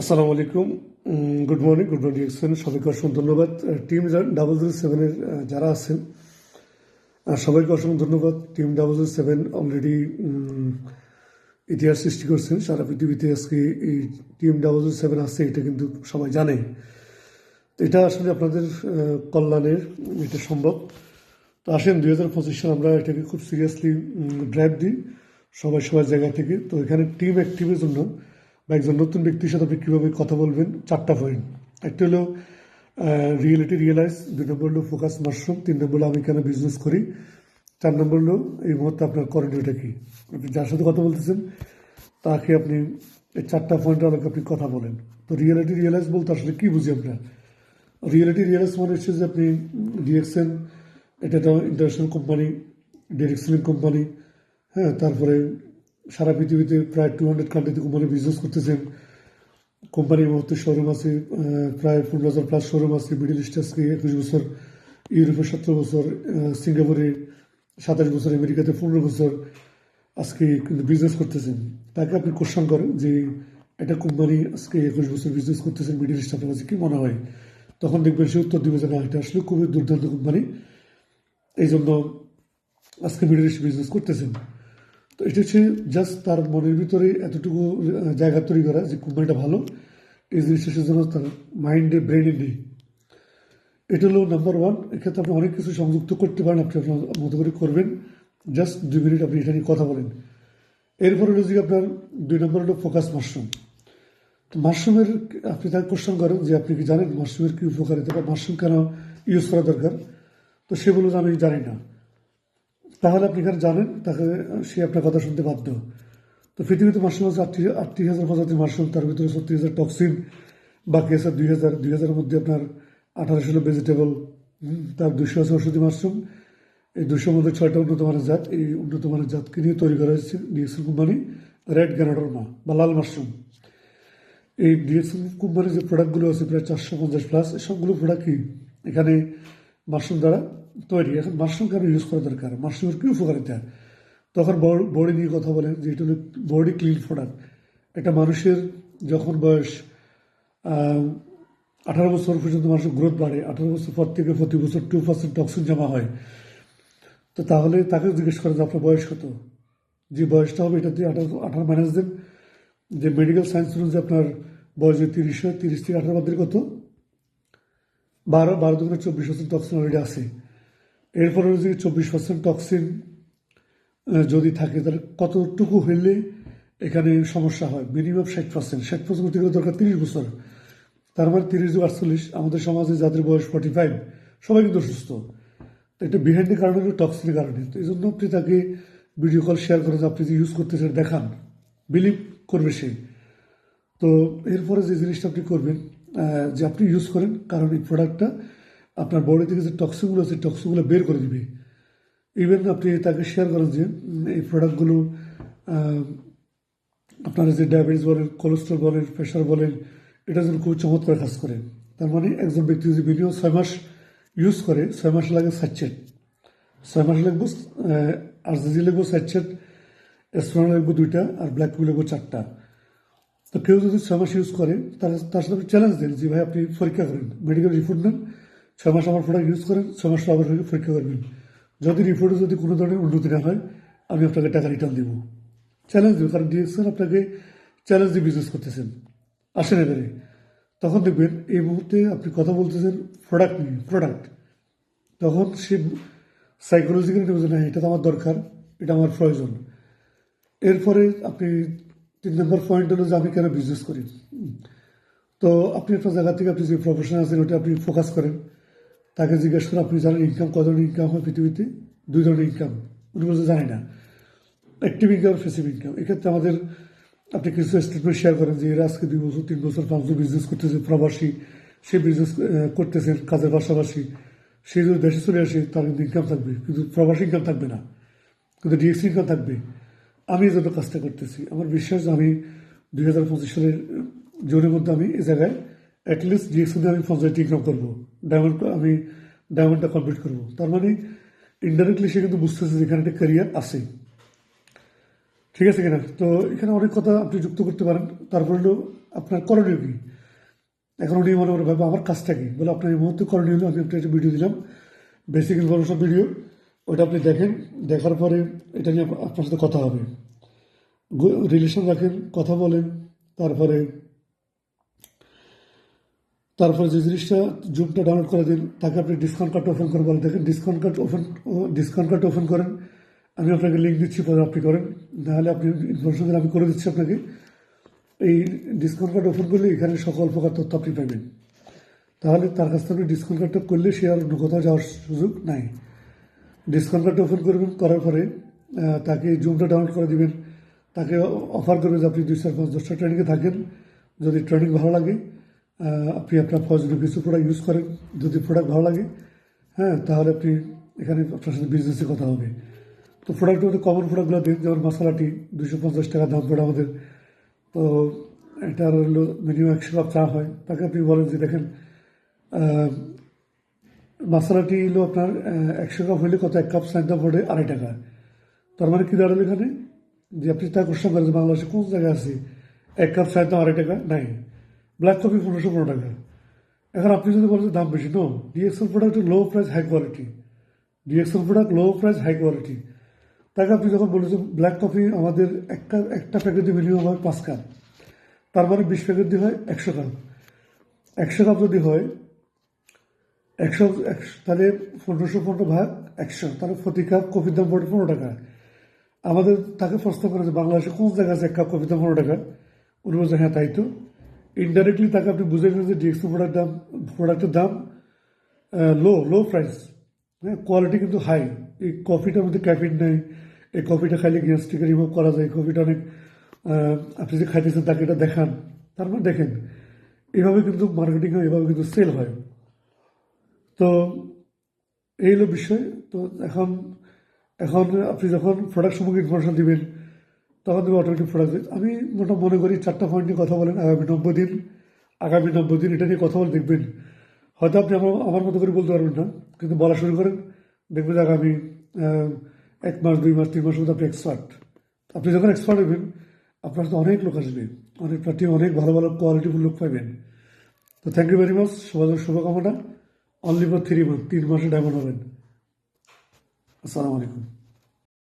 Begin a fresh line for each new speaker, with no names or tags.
আসসালামু আলাইকুম। Good morning good morning এক্সেন সবাইকে অসংখ্য ধন্যবাদ। টিম ডাবল জিরো সেভেনের যারা আছেন সবাইকে অসংখ্য ধন্যবাদ। Team double zero seven already ইতিহাস সৃষ্টি করছেন। সারা পৃথিবীতে আজকে এই টিম ডাবল জিরো সেভেন আছে, এটা কিন্তু সবাই জানে। এটা আসলে আপনাদের কল্যাণের, এটা সম্ভব। তো আসেন, দুই হাজার পঁচিশ সাল আমরা এটাকে খুব সিরিয়াসলি ড্রাইভ দিই সবাই সবার জায়গা থেকে। তো এখানে টিম অ্যাক্টিভের জন্য বা একজন নতুন ব্যক্তির সাথে আপনি কীভাবে কথা বলবেন, চারটা পয়েন্ট একটা হলো রিয়েলিটি রিয়েলাইজ দুই নম্বর হলো ফোকাস মাশরুম তিন নম্বর হলো আমি কেন বিজনেস করি, চার নম্বর হলো এই মুহূর্তে আপনার করণীয়টা কী। আপনি যার সাথে কথা বলতেছেন, তাকে আপনি এই চারটা পয়েন্ট আলোকে আপনি কথা বলেন। তো রিয়েলিটি রিয়েলাইজ বলতে আসলে কী বুঝি আমরা? রিয়েলিটি রিয়েলাইজ মানে হচ্ছে যে আপনি ডিএক্সএন এটা একটা ইন্টারন্যাশনাল কোম্পানি ডিরেকশন কোম্পানি হ্যাঁ তারপরে সারা পৃথিবীতে প্রায় টু হান্ড্রেড কান্ট্রিতে কোম্পানি বিজনেস করতেছেন। কোম্পানির মধ্যে শোরুম আছে প্রায় পনেরো হাজার প্লাস শোরুম আছে মিডিল ইস্ট আজকে একুশ বছর ইউরোপে সতেরো বছর সিঙ্গাপুরে সাতাশ বছর আমেরিকাতে পনেরো বছর আজকে কিন্তু বিজনেস করতেছেন। তাকে আপনি কোশ্চেন করেন যে একটা কোম্পানি আজকে একুশ বছর বিজনেস করতেছেন মিডিল ইস্ট আপনার কাছে কি মনে হয়? তখন দেখবেন সে উত্তর দিবে যে না, এটা আসলে খুবই দুর্দান্ত কোম্পানি এই জন্য আজকে মিডিল ইস্ট বিজনেস করতেছেন। তো এটা হচ্ছে জাস্ট তার মনের ভিতরে এতটুকু জায়গা তৈরি করা যে কোম্পানিটা ভালো, এই জিনিসটা সেজন্য তার মাইন্ডে ব্রেনে নেই। এটা হলো নাম্বার ওয়ান এক্ষেত্রে আপনি অনেক কিছু সংযুক্ত করতে পারেন, আপনি আপনার মতো করে করবেন। জাস্ট দুই মিনিট আপনি এটা নিয়ে কথা বলেন। এরপরে হলো যে আপনার দুই নম্বর হলো ফোকাস মাশরুম তো মাশরুমের আপনি তাকে কোশ্চেন করেন যে আপনি কি জানেন মাশরুমের কী উপকারিতা বা মাশরুম কেন ইউজ করা দরকার? তো সে বলল যে আমি জানি না। তাহলে আপনি এখানে জানেন, তাকে, সে আপনার কথা শুনতে বাধ্য। তো পৃথিবীতে মাশরুম আছে আটটি আটটি হাজার প্রজাতির মাশরুম তার ভিতরে ছত্রিশ হাজার টক্সিন, বাকি আছে দুই হাজার, দুই হাজারের মধ্যে আপনার আঠারোশো ভেজিটেবল তার দুশো আছে ওষুধি মাশরুম। এই দুশোর মধ্যে ছয়টা উন্নত মানের জাত, এই উন্নত মানের জাতকে নিয়ে তৈরি করা হয়েছে ডিএক্সএল কোম্পানি রেড গ্যানাডরমা বা লাল মাশরুম। এই ডিএক্সএল কোম্পানির যে প্রোডাক্টগুলো আছে, প্রায় চারশো পঞ্চাশ প্লাস সবগুলো প্রোডাক্ট কি এখানে মাশরুম দ্বারা তৈরি এখন কেন ইউজ করা দরকার? মাশরুমের কী উপকারিতা তখন বডি নিয়ে কথা বলেন যে এটা হলো বডি ক্লিন প্রোডাক্ট একটা মানুষের যখন বয়স আঠারো বছর পর্যন্ত মানুষের গ্রোথ বাড়ে, আঠারো বছর পর থেকে প্রতি বছর টু পার্সেন্ট টক্সিন জমা হয়। তো তাহলে তাকে জিজ্ঞেস করেন যে, আপনার বয়স কত? যে বয়সটা হবে এটা দিয়ে আঠারো আঠারো মাইনাস দেন। যে মেডিকেল সায়েন্স অনুযায়ী আপনার বয়স যে তিরিশ হয় তিরিশ থেকে আঠারো মধ্যে কত? বারো বারো দুগুণে চব্বিশ পার্সেন্ট টক্সিন অলরেডি আছে। এরপরে যদি চব্বিশ পার্সেন্ট টক্সিন যদি থাকে, তাহলে কতটুকু হইলে এখানে সমস্যা হয়? মিনিমাম ষাট পার্সেন্ট ষাট পার্সেন্ট করতে গেলে দরকার তিরিশ বছর। তার মানে তিরিশ দু আটচল্লিশ, আমাদের সমাজে যাদের বয়স ফর্টি ফাইভ সবাই কিন্তু অসুস্থ। এটা বিহাইন্ডের কারণে টক্সিনের কারণে। তো এই জন্য আপনি তাকে ভিডিও কল শেয়ার করেন, আপনি যে ইউজ করতেছেন, দেখান। বিলিভ করবে সে। তো এরপরে যে জিনিসটা আপনি করবেন যে আপনি ইউজ করেন, কারণ এই প্রোডাক্টটা আপনার বডি থেকে যে টক্সিনগুলো আছে টক্সিনগুলো বের করে দিবে। ইভেন আপনি তাকে শেয়ার করেন যে এই প্রোডাক্টগুলো আপনার যে ডায়াবেটিস বলেন কোলেস্ট্রল বলেন প্রেশার বলেন, এটা যেন খুব চমৎকার কাজ করে। তার মানে একজন ব্যক্তি যদি মিনিমাম ছয় মাস ইউজ করে, ছয় মাস লাগে সাচ্ছেট ছয় মাস লাগবো আর যদি লাগবো সাচ্ছেট এসপ্রান লাগবো দুইটা, আর ব্ল্যাক কপি লাগবো চারটা। তো কেউ যদি ছয় মাস ইউজ করে, তার তার সাথে চ্যালেঞ্জ দেন যে, ভাই, আপনি পরীক্ষা করেন মেডিকেল রিপোর্ট নেন ছয় মাস আমার প্রোডাক্ট ইউজ করেন, ছয় মাস আবার পরীক্ষা করবেন যদি রিপোর্টে যদি কোনো ধরনের উন্নতি না হয়, আমি আপনাকে টাকা রিটার্ন দিব। চ্যালেঞ্জ দেবো, কারণ ডিএক্সএন আপনাকে চ্যালেঞ্জ দিয়ে বিজনেস করতেছেন। আসেন এবারে। তখন দেখবেন এই মুহূর্তে আপনি কথা বলতেছেন প্রোডাক্ট নিয়ে প্রোডাক্ট তখন সে সাইকোলজিক্যালি যে না, এটা তো আমার দরকার, এটা আমার প্রয়োজন। এরপরে আপনি তিন নম্বর পয়েন্ট হলো যে আমি কেন বিজনেস করি? তো আপনি একটা জায়গা থেকে আপনি যে প্রফেশন আছেন, ওটা আপনি ফোকাস করেন। তাকে জিজ্ঞেস করেন আপনি জানেন ইনকাম কত ধরনের ইনকাম হয় পৃথিবীতে? দুই ধরনের ইনকাম উনি বলতে জানি না। অ্যাক্টিভ ইনকাম ফেসিভ ইনকাম এক্ষেত্রে আমাদের, আপনি কিছু স্টেটমেন্ট শেয়ার করেন যে এরা আজকে দুই বছর, তিন বছর, পাঁচ বছর বিজনেস করতেছে, প্রবাসী, সে বিজনেস করতেছেন কাজের পাশাপাশি। সে যদি দেশে চলে আসে, তার কিন্তু ইনকাম থাকবে। কিন্তু প্রবাসী ইনকাম থাকবে না। কিন্তু ডিএক্সি ইনকাম থাকবে। আমি এই জন্য কাজটা করতেছি। আমার বিশ্বাস আমি দুই হাজার পঁচিশ সালের জনের মধ্যে আমি এই জায়গায় অ্যাটলিস্ট ডিএক্সি আমি পঞ্চায়েত ইনকাম করব ডায়মন্ড আমি ডায়মন্ডটা কমপ্লিট করব। তার মানে ইনডাইরেক্টলি সে কিন্তু বুঝতেছে যে এখানে একটা ক্যারিয়ার আছে। ঠিক আছে কিনা? তো এখানে অনেক কথা আপনি যুক্ত করতে পারেন। তারপর হলো আপনার করণীয় কী? এখন উনি মনে করে ভাবো আমার কাজটা কি? বলে, আপনার এই মুহূর্তে করণীয় হলো, আমি একটা একটা ভিডিও দিলাম। বেসিক ইনফরমেশন ভিডিও ওটা আপনি দেখেন। দেখার পরে এটা নিয়ে আপনার সাথে কথা হবে। রিলেশন রাখেন, কথা বলেন। তারপরে তারপরে যে জিনিসটা জুমটা ডাউনলোড করে দিন, তাকে আপনি ডিসকাউন্ট কার্ড ওপেন করে বলেন, দেখেন discount card open discount card open করেন, আমি আপনাকে লিঙ্ক দিচ্ছি, পরে আপনি করেন, নাহলে আপনি ইনফরমেশন আমি করে দিচ্ছি আপনাকে। এই ডিসকাউন্ট কার্ড ওপেন করলে এখানে সকল প্রকার তথ্য আপনি পাবেন। তাহলে তার কাছ থেকে ডিসকাউন্ট কার্ডটা করলে সে আর অন্য কোথাও যাওয়ার সুযোগ নাই। ডিসকাউন্ট কার্ডটা ওপেন করবেন, করার পরে তাকে জুমটা ডাউনলোড করে দিবেন। তাকে অফার করবেন যে আপনি দুই চার পাঁচ দশটা ট্রেনিংয়ে থাকেন। যদি ট্রেনিং ভালো লাগে আপনি আপনার ফজলে কিছু প্রোডাক্ট ইউজ করেন, যদি প্রোডাক্ট ভালো লাগে হ্যাঁ তাহলে আপনি এখানে আপনার সাথে বিজনেসে কথা হবে। তো প্রোডাক্টের মধ্যে কমন প্রোডাক্টগুলো দিন যেমন মশলাটি দুশো পঞ্চাশ টাকা দাম পড়ে আমাদের। তো এটার হলো মিনিমাম একশো কাপ চা হয়। তাকে আপনি বলেন যে দেখেন মশলাটি হলো আপনার একশো কাপ হইলে কত? এক কাপ চায়ের দাম পড়ে আড়াই টাকা। তার মানে কি দাঁড়াল এখানে? যে আপনি তা প্রশ্ন করেন যে বাংলাদেশে কোন জায়গায় আছে এক কাপ চায়ের দাম আড়াই টাকা? নাই। ব্ল্যাক কফি পনেরোশো পনেরো টাকা এখন আপনি যদি বলেন দাম বেশি no DXL product low price high quality DXL product low price high quality তাকে আপনি যখন বলেছেন ব্ল্যাক কফি আমাদের একটা একটা প্যাকেট দিয়ে মিনিমাম হয় পাঁচ কাপ তার মানে বিশ প্যাকেট দিয়ে হয় একশো কাপ একশো কাপ যদি হয়, একশো একশো, তাহলে পনেরোশো পনেরো ভাগ একশো, তাহলে প্রতি কাপ কফির দাম পড়ে পনেরো টাকা। আমাদের তাকে প্রশ্ন করে যে বাংলাদেশে কোন জায়গা আছে এক কাপ কফির দাম পনেরো টাকা? উনি বলছে হ্যাঁ তাই তো। ইনডাইরেক্টলি তাকে আপনি বুঝে গেলেন যে ডিএক্সি প্রোডাক্ট দাম প্রোডাক্টের দাম লো লো প্রাইস হ্যাঁ কোয়ালিটি কিন্তু হাই এই কফিটার মধ্যে ক্যাফিন নেই। এই কফিটা খাইলে গ্যাস্ট্রিকে রিমুভ করা যায়। কফিটা অনেক আপনি যে খাইতেছেন তাকে এটা দেখান। তার মানে দেখেন, এভাবে কিন্তু মার্কেটিং হয়, এভাবে কিন্তু সেল হয়। তো, এই হলো বিষয়। তো এখন এখন আপনি যখন প্রোডাক্ট সম্পর্কে ইনফরমেশন দিবেন তখন তুমি অটোমেটিক প্রোডাক্ট আমি মোটা মনে করি চারটা পয়েন্ট নিয়ে কথা বলেন, আগামী নব্বই দিন, আগামী নব্বই দিন এটা নিয়ে কথা বলে দেখবেন। হয়তো আপনি আমার আমার মতো করে বলতে পারবেন না, কিন্তু বলা শুরু করেন, দেখবেন যে আগামী এক মাস, দুই মাস, তিন মাসের মধ্যে আপনি এক্সপার্ট আপনি যখন এক্সপার্ট হবেন, আপনার সাথে অনেক লোক আসবে, অনেক প্রার্থী, অনেক ভালো ভালো কোয়ালিটিফুল লোক পাবেন। তো থ্যাংক ইউ ভেরি মাচ সবার শুভকামনা। অনলি ফর থ্রি মান্থ তিন মাসে ডায়মন্ড হবেন। আসসালামু আলাইকুম।